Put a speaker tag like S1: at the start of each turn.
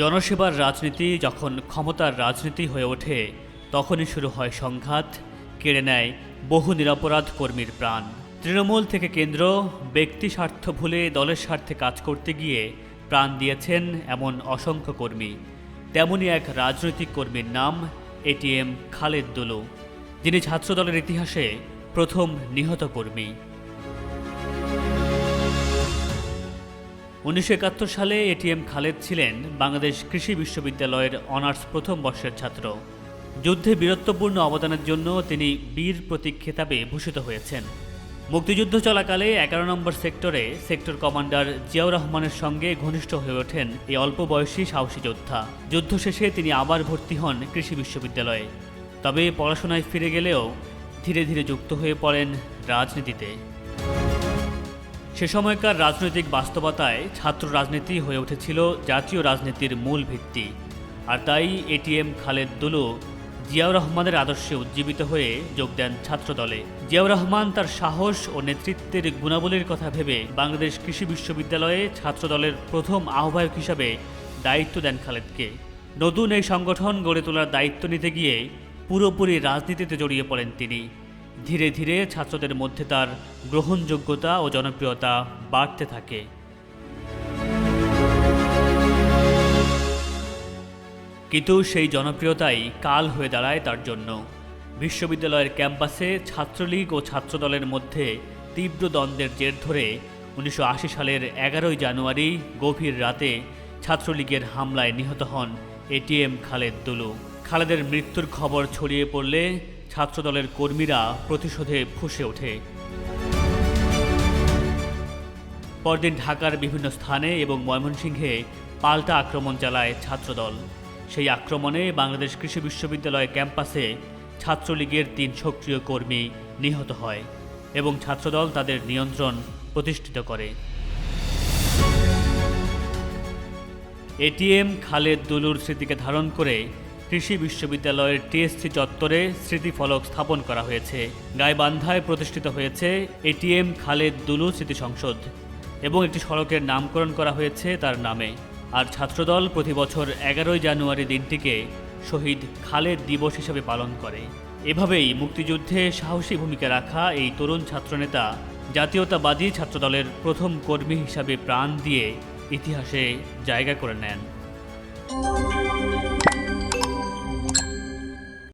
S1: জনসেবার রাজনীতি যখন ক্ষমতার রাজনীতি হয়ে ওঠে, তখনই শুরু হয় সংঘাত, কেড়ে নেয় বহু নিরপরাধ কর্মীর প্রাণ। তৃণমূল থেকে কেন্দ্র, ব্যক্তি স্বার্থ ভুলে দলের স্বার্থে কাজ করতে গিয়ে প্রাণ দিয়েছেন এমন অসংখ্য কর্মী। তেমনই এক রাজনৈতিক কর্মীর নাম এটিএম খালেদ দুলু, যিনি ছাত্রদলের ইতিহাসে প্রথম নিহত কর্মী। উনিশশো একাত্তর সালে এটিএম খালেদ ছিলেন বাংলাদেশ কৃষি বিশ্ববিদ্যালয়ের অনার্স প্রথম বর্ষের ছাত্র। যুদ্ধে বীরত্বপূর্ণ অবদানের জন্য তিনি বীর প্রতীক খেতাবে ভূষিত হয়েছেন। মুক্তিযুদ্ধ চলাকালে এগারো নম্বর সেক্টরে সেক্টর কমান্ডার জিয়াউর রহমানের সঙ্গে ঘনিষ্ঠ হয়ে ওঠেন এই অল্প বয়সী সাহসী যোদ্ধা। যুদ্ধ শেষে তিনি আবার ভর্তি হন কৃষি বিশ্ববিদ্যালয়ে। তবে পড়াশোনায় ফিরে গেলেও ধীরে ধীরে যুক্ত হয়ে পড়েন রাজনীতিতে। সে সময়কার রাজনৈতিক বাস্তবতায় ছাত্র রাজনীতি হয়ে উঠেছিল জাতীয় রাজনীতির মূল ভিত্তি। আর তাই এটিএম খালেদ দুলু জিয়াউর রহমানের আদর্শে উজ্জীবিত হয়ে যোগ দেন ছাত্রদলে। জিয়াউর রহমান তার সাহস ও নেতৃত্বের গুণাবলীর কথা ভেবে বাংলাদেশ কৃষি বিশ্ববিদ্যালয়ে ছাত্রদলের প্রথম আহ্বায়ক হিসাবে দায়িত্ব দেন খালেদকে। নতুন এই সংগঠন গড়ে তোলার দায়িত্ব নিতে গিয়ে পুরোপুরি রাজনীতিতে জড়িয়ে পড়েন তিনি। ধীরে ধীরে ছাত্রদের মধ্যে তার গ্রহণযোগ্যতা ও জনপ্রিয়তা বাড়তে থাকে। কিন্তু সেই জনপ্রিয়তাই কাল হয়ে দাঁড়ায় তার জন্য। বিশ্ববিদ্যালয়ের ক্যাম্পাসে ছাত্রলীগ ও ছাত্রদলের মধ্যে তীব্র দ্বন্দ্বের জের ধরে উনিশশো আশি সালের এগারোই জানুয়ারি গভীর রাতে ছাত্রলীগের হামলায় নিহত হন এটিএম খালেদ দুলু। খালেদের মৃত্যুর খবর ছড়িয়ে পড়লে ছাত্রদলের কর্মীরা প্রতিশোধে ফুঁসে ওঠে। পরদিন ঢাকার বিভিন্ন স্থানে এবং ময়মনসিংহে পাল্টা আক্রমণ চালায় ছাত্রদল। সেই আক্রমণে বাংলাদেশ কৃষি বিশ্ববিদ্যালয় ক্যাম্পাসে ছাত্রলীগের তিন সক্রিয় কর্মী নিহত হয় এবং ছাত্রদল তাদের নিয়ন্ত্রণ প্রতিষ্ঠিত করে। এটিএম খালেদ দুলুর স্মৃতিকে ধারণ করে কৃষি বিশ্ববিদ্যালয়ের টিএসসি চত্বরে স্মৃতিফলক স্থাপন করা হয়েছে। গাইবান্ধায় প্রতিষ্ঠিত হয়েছে এটিএম খালেদ দুলু স্মৃতি সংসদ এবং একটি সড়কের নামকরণ করা হয়েছে তার নামে। আর ছাত্রদল প্রতি বছর এগারোই জানুয়ারি দিনটিকে শহীদ খালেদ দিবস হিসেবে পালন করে। এভাবেই মুক্তিযুদ্ধে সাহসী ভূমিকা রাখা এই তরুণ ছাত্রনেতা জাতীয়তাবাদী ছাত্রদলের প্রথম কর্মী হিসাবে প্রাণ দিয়ে ইতিহাসে জায়গা করে নেন।